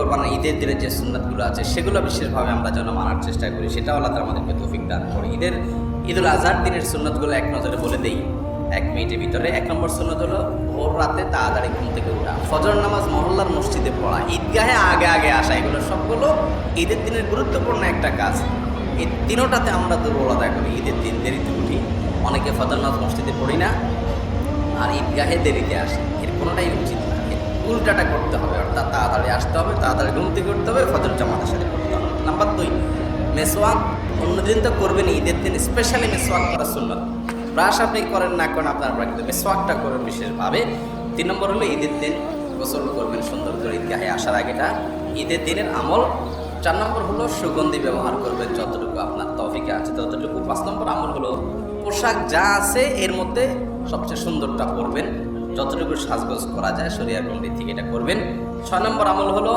কোরবানি ঈদের দিনের যে সুন্নাতগুলো আছে, সেগুলো বিশেষভাবে আমরা যেন মানার চেষ্টা করি, সেটাও আল্লাহ আমাদেরকে তৌফিক দান করে। ঈদের, ঈদুল আজহার দিনের সুন্নাতগুলো এক নজরে বলে দেই। এক মিনিটের ভিতরে, এক নম্বর সুন্নত হলো ভোর রাতে তাড়াতাড়ি ঘুম থেকে ওঠা। ফজর নামাজ মহল্লার মসজিদে পড়া, ঈদগাহে আগে আগে আসা, এগুলো সবগুলো ঈদের দিনের গুরুত্বপূর্ণ একটা কাজ। এই তিনোটাতে আমরা দুর্বলতা করি, ঈদের দিন দেরিতে উঠি। অনেকে ফজর নামাজ মসজিদে পড়ি না, আর ঈদগাহে দেরিতে আসে। এর কোনোটাই উচিত উল্টাটা করতে হবে, অর্থাৎ তাড়াতাড়ি আসতে হবে, তাড়াতাড়ি ঘুম করতে হবে, ফজর জামাতের সাথে করতে হবে। নাম্বার দুই, মেসওয়াক অন্যদিন তো করবেন ঈদের দিন স্পেশালি মেসওয়াক করা সুন্নত। ব্রাশ আপনি করেন না করেন, আপনার কিন্তু মেসওয়াকটা করবেন বিশেষভাবে। তিন নম্বর হলো ঈদের দিন গোসল করবেন সুন্দর করে ঈদগাহে আসার আগেটা। ঈদের দিনের আমল। চার নম্বর হলো সুগন্ধি ব্যবহার করবেন, যতটুকু আপনার তফিকে আছে, ততটুকু। পাঁচ নম্বর আমল হলো পোশাক যা আছে, এর মধ্যে সবচেয়ে সুন্দরটা পরবেন। যতটুকু সাজগোজ করা যায় শরিয়ার গন্ডি থেকে এটা করবেন ছয় নম্বর আমল হলো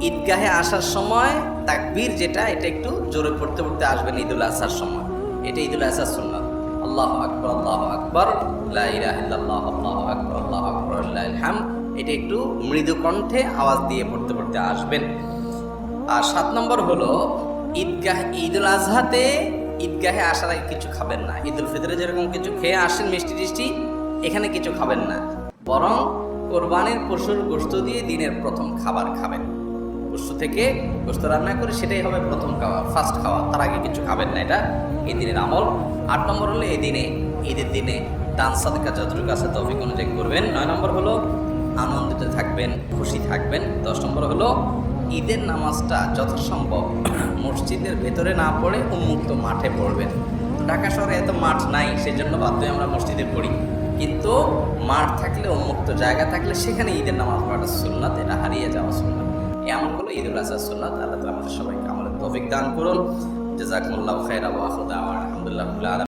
ঈদগাহে আসার সময় তাকবীর যেটা এটা একটু জোরে পড়তে পড়তে আসবেন ঈদুল আসার সময় এটা ঈদুল আসার সুন্নাত আল্লাহ আকবর আল্লাহ আকবর লা ইলাহা ইল্লাল্লাহ আল্লাহু আকবর আল্লাহু আকবর লিল্লাহিল এটা একটু মৃদু কণ্ঠে আওয়াজ দিয়ে পড়তে পড়তে আসবেন আর সাত নম্বর হলো ঈদগাহ ঈদুল আজহাতে ঈদগাহে আসার আগে কিছু খাবেন না ঈদুল ফিতরে যেরকম কিছু খেয়ে আসেন মিষ্টি টিষ্টি এখানে কিছু খাবেন না। বরং কোরবানির পশুর গোস্ত দিয়ে দিনের প্রথম খাবার খাবেন। পশু থেকে গোস্ত রান্না করে সেটাই হবে প্রথম খাওয়া ফার্স্ট খাওয়া। তার আগে কিছু খাবেন না এটা। এই দিনের আমল। আট নম্বর হলো এই দিনে, ঈদের দিনে দান, সাদকা যতটুকু আছে তৌফিক অনুযায়ী করবেন। নয় নম্বর হলো আনন্দিত থাকবেন, খুশি থাকবেন। দশ নম্বর হলো ঈদের নামাজটা যথাসম্ভব। মসজিদের ভেতরে না পড়ে উন্মুক্ত মাঠে পড়বেন। ঢাকা শহরে এত মাঠ নাই, সেজন্য বাধ্য হয়ে আমরা মসজিদে পড়ি। কিন্তু মাঠ থাকলে, উন্মুক্ত জায়গা থাকলে সেখানে ঈদের নামাজ পড়াটা সুন্নাত, এটা হারিয়ে যাওয়া সুন্নাত। এমন কোনো ঈদ ঈদুল আজহা সুন্নাত, আল্লাহ তালা আমাদের সবাইকে আমাদের তফিক দান করুন। জাজাকুল্লাহ খাই আবু দাওয়ানা আলহামদুলিল্লাহ